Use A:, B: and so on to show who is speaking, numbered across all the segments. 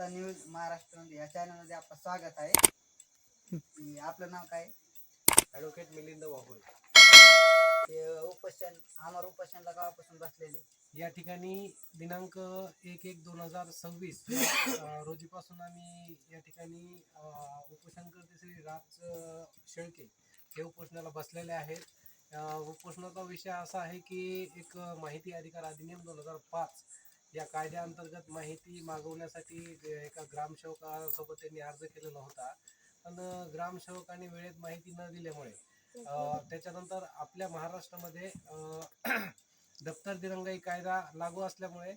A: जनता news महाराष्ट्रामध्ये या चॅनलमध्ये आपलं स्वागत आहे. आपलं नाव काय?
B: ॲडव्होकेट मिलिंद वाहुळे
A: ते उपोषण आमर उपोषणला गावापासून बसलेले.
B: या ठिकाणी दिनांक एक एक दोन हजार सव्वीस रोजीपासून आम्ही या ठिकाणी अ, उपोषणकर्ते श्री राज शेळके हे उपोषणाला बसलेले आहेत. उपोषणाचा विषय असा आहे की एक माहिती अधिकार अधिनियम दोन हजार पाच या कायद्याअंतर्गत माहिती मागवण्यासाठी एका ग्रामसेवकासोबत त्यांनी अर्ज केलेला होता. पण ग्रामसेवकाने वेळेत माहिती न दिल्यामुळे त्याच्यानंतर आपल्या महाराष्ट्रामध्ये दप्तर दिरंगाई कायदा लागू असल्यामुळे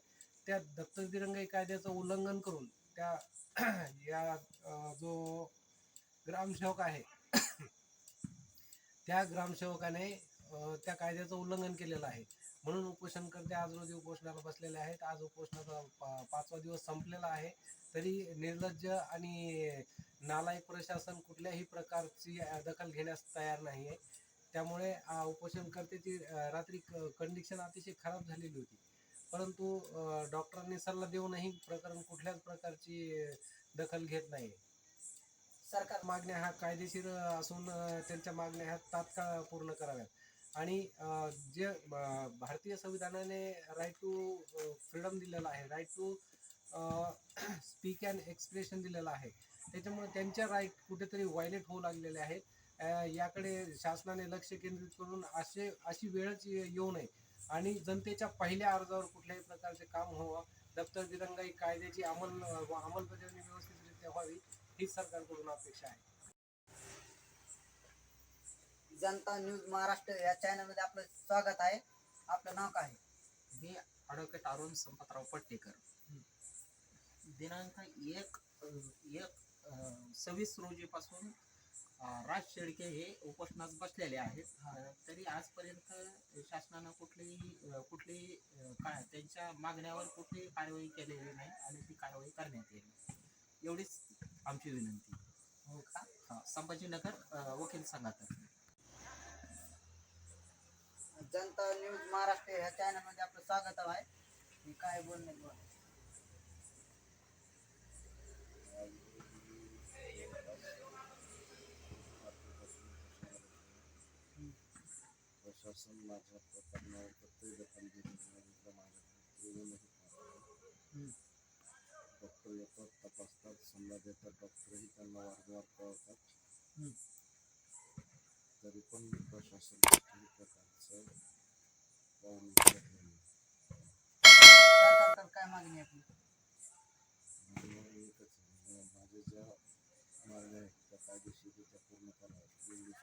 B: त्या दप्तर दिरंगाई कायद्याचं उल्लंघन करून त्या या जो ग्रामसेवक आहे त्या ग्रामसेवकाने त्या कायद्याचं उल्लंघन केलेलं आहे. म्हणून उपोषणकर्ते आज रोजी उपोषणाला बसलेले आहेत. आज उपोषणाचा पा- पाचवा दिवस संपलेला आहे. तरी निर्लज्ज आणि नालायक प्रशासन कुठल्याही प्रकारची दखल घेण्यास तयार नाही आहे त्यामुळे उपोषणकर्त्याची रात्री कंडिशन अतिशय खराब झालेली होती. परंतु डॉक्टरांनी सल्ला देऊनही प्रकरण कुठल्याच प्रकारची दखल घेत नाही
A: सरकार
B: मागण्या ह्या कायदेशीर असून त्यांच्या मागण्या ह्या तात्काळ पूर्ण कराव्यात. आणि जे भारतीय संविधानाने राईट टू फ्रीडम दिलेला आहे right to speak and expression दिलेलं आहे. त्याच्यामुळे त्यांच्या राईट कुठेतरी व्हायलेट होऊ लागलेले आहेत. याकडे शासनाने लक्ष केंद्रित करून असे अशी वेळच येऊ नये. आणि जनतेच्या पहिल्या अर्जावर कुठल्याही प्रकारचे काम व्हावं. दप्तर दिरंगाई कायद्याची अंमल अंमलबजावणी व्यवस्थितरित्या व्हावी हीच सरकारकडून अपेक्षा आहे.
A: जनता न्यूज महाराष्ट्र या चॅनलमध्ये आपलं स्वागत आहे. आपलं नाव काय?
C: मी ॲडव्होकेट अरुण संपतराव पट्टेकर. दिनांक एक एक सव्वीस रोजीपासून राज शेळके हे उपोषणास बसलेले आहेत. तरी आजपर्यंत शासनानं कुठलीही कुठलीही काय त्यांच्या मागण्यावर कुठलीही कारवाई केलेली नाही आणि ती कारवाई करण्यात येईल. एवढीच आमची विनंती.
A: हो का?
C: हा, संभाजीनगर वकील संघातर्फे.
A: जनता न्यूज़ महाराष्ट्र या चॅनलमध्ये आपलं स्वागत आहे. मी काय बोलणे बोल
D: प्रशासन माझ्या प्रत्येक दखल डॉक्टर येतात तपासतात सल्ला देतात डॉक्टरही त्यांना वारंवार कळवतात तरी पण प्रशासन कुठल्याही प्रकारचं पाऊल उचलत नाही
A: सरकारकडे काय मागणी आहे आपली?
D: म्हणून एकच आहे, माझ्या ज्या मागण्या आहेत त्या कायदेशीररित्या पूर्ण कराव्यात एवढीच